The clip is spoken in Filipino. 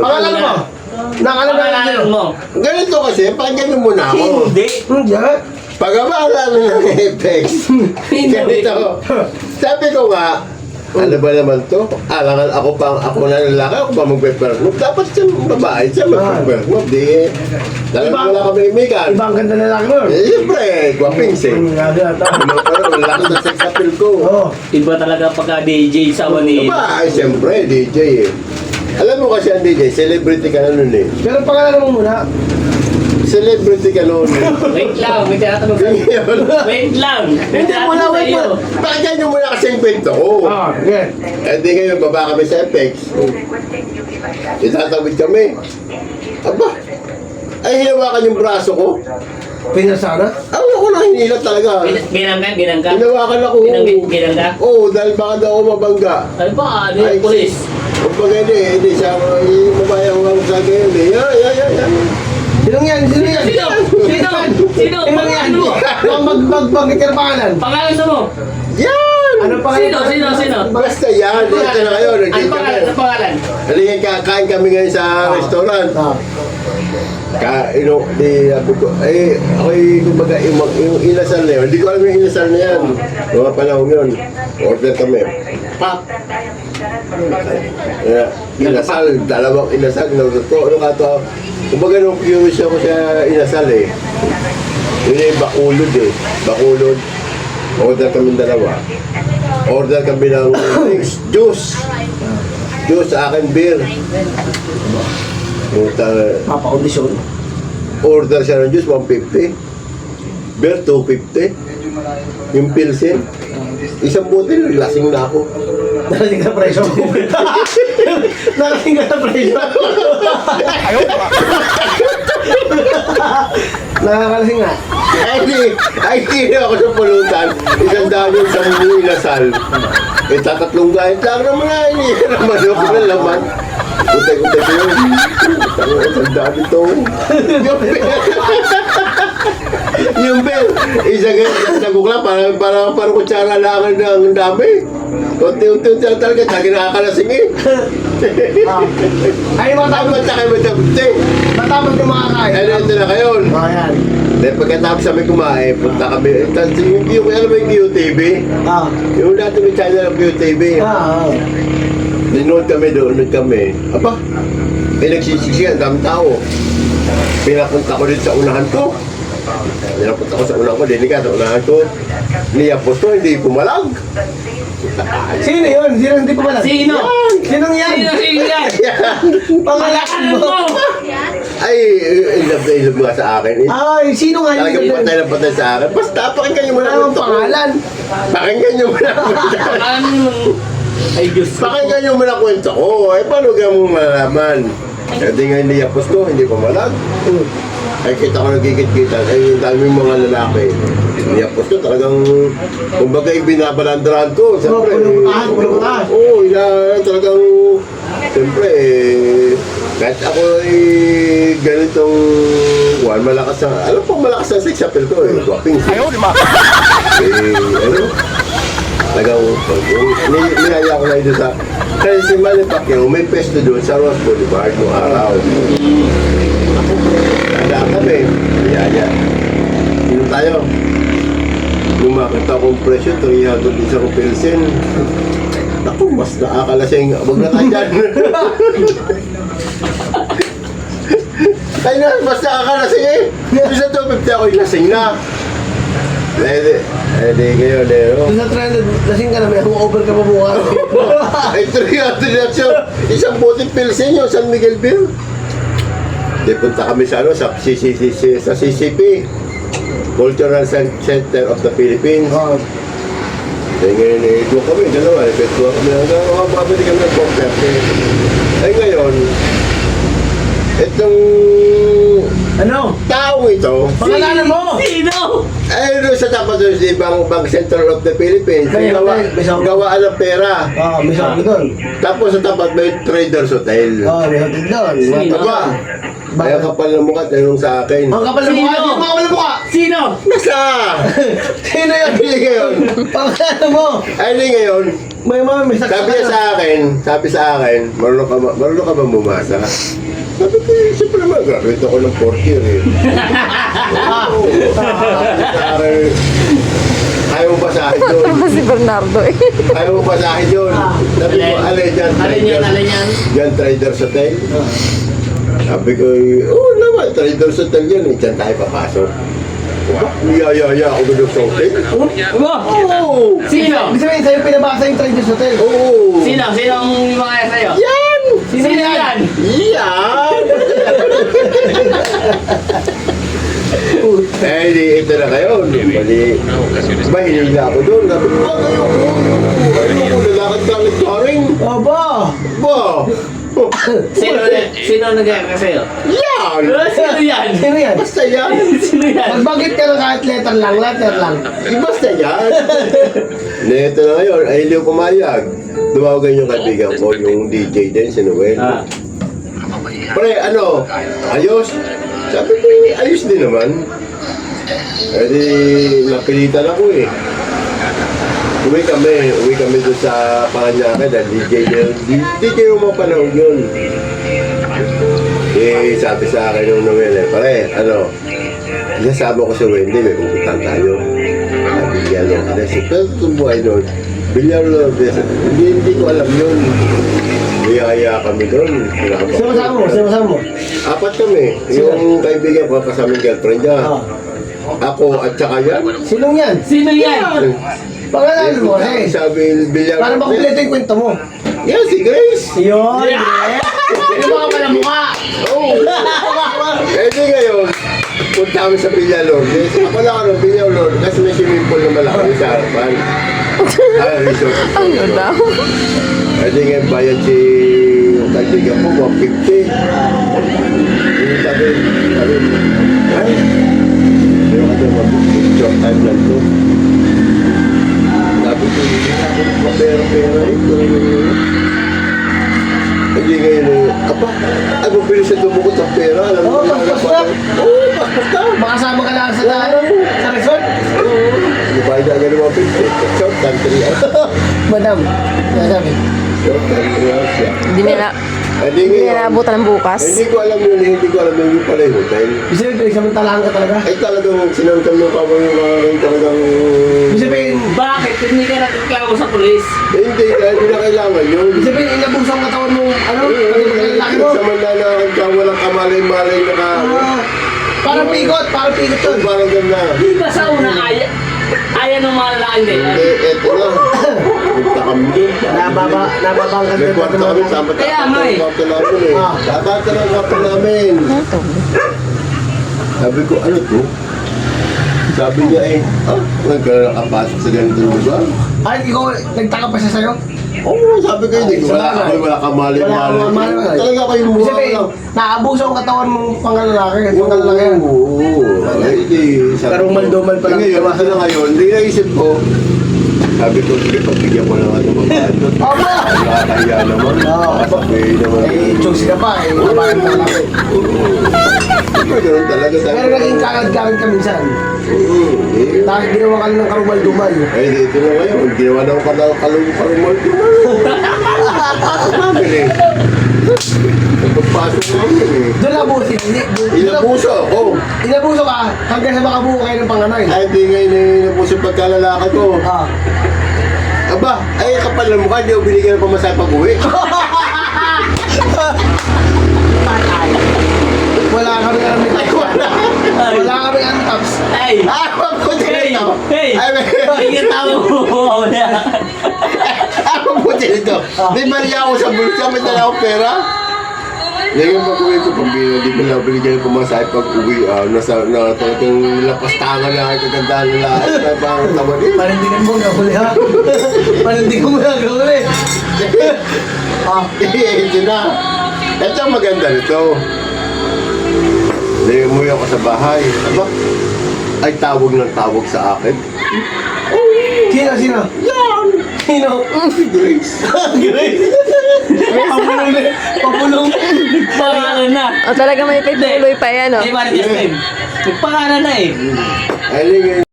Pangalan mo? Nakalang Pangalanan mo. Ganito kasi, pakinggan mo muna ako. Hindi. Hindi. Pag-abala ng FX, ganito. Sabi ko nga, ano ba naman to? Alangan ako pang ako na lalaki, ako pa magpe-perform. Dapat siya babae, siya magpe-perform. Di, talagang wala kami imikan. Iba ang ganda na lalaki mo. Eh, siyempre, eh. Din ata. Pero wala ko sa sex appeal ko. Iba talaga pagka DJ sa ni. Aba, ay, siyempre, DJ eh. Alam mo kasi ang DJ, celebrity ka na nun eh. Pero pangalan mo muna. Celebrity ka nun eh. Wait lang, may tinatanong Ngayon, Wait lang. May Hindi mo na, wait mo. Pakinggan nyo muna kasi yung kwento ko. Ah, sige. Eh di ngayon, baba kami sa FX. Itatawid kami. Aba, ay hinawakan yung braso ko. Pinasana? Ako ako na hinila talaga. Bin- Binang ka, binang ka. Hinawakan ako. Binang, binang ka. Oo, dahil baka daw ako mabangga. Ano ba? Ano Ay, yung pulis? Kung pag hindi, hindi siya, mabaya ko lang sa akin. Hindi, yan, yan, yan, yan. Sinong yan? Sino yan? Sino? Sino? Sino? Sinong yan? Pangalan mo? Mag, mag, mag, mag, ka ng pangalan. Pangalan mo? Yan! Ano pangalan? Sino? Sino? Sino? Basta yan, dito na kayo. Ano pangalan? Ano pangalan? Halika, kakain kami ngayon sa restaurant. Ah. Ka, ino, di, sabi ko, eh, ako yung, kumbaga, yung, yung inasal na yun, hindi ko alam yung inasal na yan. Mga panahon yun, order kami. Pak! Yeah, inasal, dalawang inasal, ko. Ano ka to? Kumbaga nung curious ako sa inasal eh. Yun yung bakulod eh. Bakulod. Order kami dalawa. Order kami ng drinks, juice. Juice, sa akin beer. Puta, Papa-audition. order siya ng juice, 150. Beer, 250. Yung pilsen, isang butil, lasing na ako. Narating ka presyo. Narating ka na presyo. Nakakalasing nga. Ay, di, ay, di ako sa pulutan. Isang dami sa mga inasal. Eh, tatatlong gahit lang naman na, ka naman ako ng laman. Kutay-kutay ko yun. Ang dami to. Yung bell. Yung. Isa ganyan sa gukla, parang, parang, parang kutsara lang ang dami. Unti-unti talaga, talaga nakakalasing eh. Ah. Ay, matapos. Tapos sa kayo matapos Matapos yung mga kain. Ano ito na kayo? Oh, yan. Then pagkatapos kami kumain, punta kami. Tapos yung Q, alam mo yung QTV? Ah. Yung dati may channel ng QTV. Ah, ah. Ninood kami doon, nanood kami. Aba, may nagsisiksikan, dami tao. Pinapunta ko dito sa unahan ko. Pinapunta ko sa unahan ko, dinig ka sa unahan ko. Niyapos ko, hindi pumalag. Sino yun? Sino hindi pa pala? Sino? Sinong yan? Sino? Sino yan? Pangalan mo. Ay, love na love nga sa akin. Eh. Ay, sino nga yun? patay na patay sa akin. Basta, pakinggan niyo muna. Ano ang pangalan? Pakinggan niyo muna. ko. Pangalan. Ay, Diyos ko. Pakinggan niyo muna kwento ko. Eh, paano ka mo malaman? Kasi nga hindi yapos ko, hindi pumalag. Ay, kita ko nagkikit-kita. Ay, yung dami mga lalaki. Hindi yapos ko, talagang, kumbaga, ibinabalandrahan ko. Siyempre. pulong taas, pulong taas. Oo, ina, talagang, siyempre, eh, kahit ako eh, ganitong, well, malakas ang, alam po malakas ang sex appeal ko eh, guwaping. Ayaw, di ma. Eh, ano, Talagang, ni- niyaya ko na ito sa, kasi si Manny Pacquiao, may pesto doon sa Ross Boulevard noong araw. Nadaan kami, niyaya. Sino tayo? Lumakit akong presyo, 300 isang pilsen. Ako, mas nakakalasing. Huwag na tayo dyan. Ay na, mas nakakalasing eh. Yung sa 250 ako yung lasing na. Eh, di kayo, Lero. Doon sa 300, lasing ka na, may over ka pa bukas. Ay, 300 na siya. Isang buting pilsen yun, San Miguel Bill. Di punta kami sa ano, sa CCC, sa CCP. Cultural Cen- Center of the Philippines. Oh, Kaya ngayon, eh, doon kami, dalawa, eh, petuwa kami hanggang makapabili kami ng pop-cafe. Ay ngayon, itong ano? taong ito, Pangalanan mo! Sino? ay doon sa tapat doon sa ibang Bank Central of the Philippines, May gawa, hotel, may hotel. gawaan ng pera. Oo, may sabi doon. Tapos sa tapat may Traders Hotel. Oo, may hotel doon. Sino? Aba, kaya kapal ng mukha, tanong sa akin. Ang kapal ng mukha, Sino? kapal ng mukha! Sino? Nasa! Sino yun? Hindi ngayon. Pangalanan mo! Ay, hindi ngayon. May mga may Sabi niya sa akin, sabi sa akin, marunong ka, ba- marunong ka ba bumasa? Sabi ko, eh, siyempre naman, graduate ako ng fourth year eh. Oo. Sa akin, ayaw mo basahin yun. Tama si Bernardo eh. Ayaw mo basahin yun. Sabi ko, alin dyan, Alin yan, traders. alin yan? Yan, traders hotel. Sabi ko, eh, oo naman, traders hotel yan eh. Diyan tayo papasok. Niyayaya ako doon sa hotel. Oo! Sino? Ibig sabihin, sa'yo pinabasa yung Traders Hotel. Oo! Sino? Sino ang mga sa'yo? Yan! Sino yan? Yan! eh, di, ito na kayo. Bali, ba, hinila ako doon. Sabi ko, ah, kayo. Ano ko, lalakad ka nag-touring. Aba! Ba? Oh, Sino, sino nag-aaral sa'yo? Yan! Ah, Sino yan? Sino yan? Basta yan! Sino yan? Magbagit ka ng kahit letter lang, letter lang. Di basta yan! Na ito na ngayon, ay hindi pumayag. Dumawagan yung kaibigan ko, yung DJ din, si Noel. Ah. Pre, ano, ayos? Sabi ko, ayos din naman. Eh di, napilitan ako eh. Uwi kami, uwi kami doon sa Paranaque dahil DJ yun. DJ yung mga panahon yun. Eh, sabi sa akin nung Noel eh, pare, ano, Nasama ko si Wendy, may pupuntahan tayo. Sabi niya, no, kasi pero itong buhay doon, bilyar Lourdes, hindi, hindi ko alam yun. Biyaya kami doon. Sino kasama mo? Sino kasama mo? Apat kami. Yung kaibigan ko kasama yung girlfriend niya. Ah. Ako at saka yan. Sinong yan? Sino yan? Pangalanan mo, eh. Sabi, bilyar Para makumpleto yung kwento mo. Yan, si Grace. Yun, Yeah. Sino ba pala mukha? Oo. Eh di ngayon, punta kami sa Villa Lourdes. Ako lang ano, Villa Lourdes, kasi may swimming pool na malaki sa harapan. Ah, resort. Ano daw? Eh di ngayon, bayad si kaibigan ko, 150. Yung sabi, sabi, ay, meron ka doon 150, short time lang to. Sabi ko, hindi na ako mapera-pera ito. Hindi ngayon, eh, apa, ay mabilis siya dumukot ang pera. Alam mo, Oo, wala paspas pa- na. Oo, paspas na. Makasama ka lang sa ano, sa resort. Di ba yung gano'n mga 50? Short time, 3 hours. Madam, sabi. Short 3 hours siya. Hindi nila, Hindi hindi ngayon, nila abutan ng bukas. hindi ko alam yun, hindi ko alam yun yung pala yung hotel. Ibig sabihin, pinagsamantalahan ka talaga. Ay talagang sinamtam mo pa mo yung mga yung talagang... Ibig sabihin, Bakit? Hindi ka nagkaklamo sa polis? Eh, hindi, dahil hindi na kailangan yun. ibig sabihin, inabos ang katawan mo, ano, laki mo. Sa mandala ka, walang kamalay-malay na ka. Ah, Parang pikot, parang pikot yun. parang ganda. Di ba sa una aya? Aya ng mga lalaki din. Hindi, eto na. Punta kami dun. Nababa, nababang ka May kwarto kami, sabat Kaya nga eh. kwarto namin eh. Ah. Ka ng kwarto namin. Sabi ko, ano to? Sabi niya eh, ah, nagkakapasok sa ganitong lugar. Ay, ikaw, nagtaka pa siya sa'yo? Oo, sabi ko, hindi ko wala Wala. ako, wala kang mali Wala kang mali-mali. Talaga Ibig mukha sabihin, lang. naabuso ang katawan mong pangalalaki, pangalalaki yan. Oo, ay, sabi ko. maldumal pa lang. Ngayon, asa na ngayon, hindi naisip ko. Sabi ko, sige, pagbigyan ko na nga itong babae. Aba! Nakakahiya naman. Oo. Sabi naman. Eh, choose ka pa, eh, kabahan ka lang. Pero ganun talaga. sabi Pero ko. naging kakad-kakad ka minsan. Oo, eh. Dahil ginawa ka ng karumal-dumal. Ay, dito na ngayon. Ginawa na ako pala kalong-kalong namin eh. Pagpasok namin eh. Doon nabusin, hindi. Inabuso ako. Inabuso ka hanggang sa makabuo kayo ng panganay. Ay, hindi eh, inabuso yung pagkalalaki ko. Ah. Aba, ay kapal na mukha, hindi ako binigyan ng pamasahe pag uwi. Wala kami alam ni Ay, wala. Kami ang tops. Hey! Ah, mabuti Hey! nito. Hey! Ay, may... Hindi ka tama mo. Mabuti nito. Di ba niya ako sa bulsa, may dala akong pera? Ngayon pag uwi ko, pag di ba lang binigyan ng pamasahe pag uwi, ah, nasa, na talagang lapastangan na, kagandahan na lahat, na parang tama din. Panindigan mo gahuli ha. Panindigan mo na gahuli. Ah, ito na. Ito ang maganda nito. Hindi, umuwi ako sa bahay. Aba, ay tawag ng tawag sa akin. Sino, sino? Yan! Sino? Grace. Grace. Papulong na. Papulong. Pangalan na. O talaga may pagtuloy pa yan, oh. Di ba, Justin? Nagpangalan na eh. Ngayon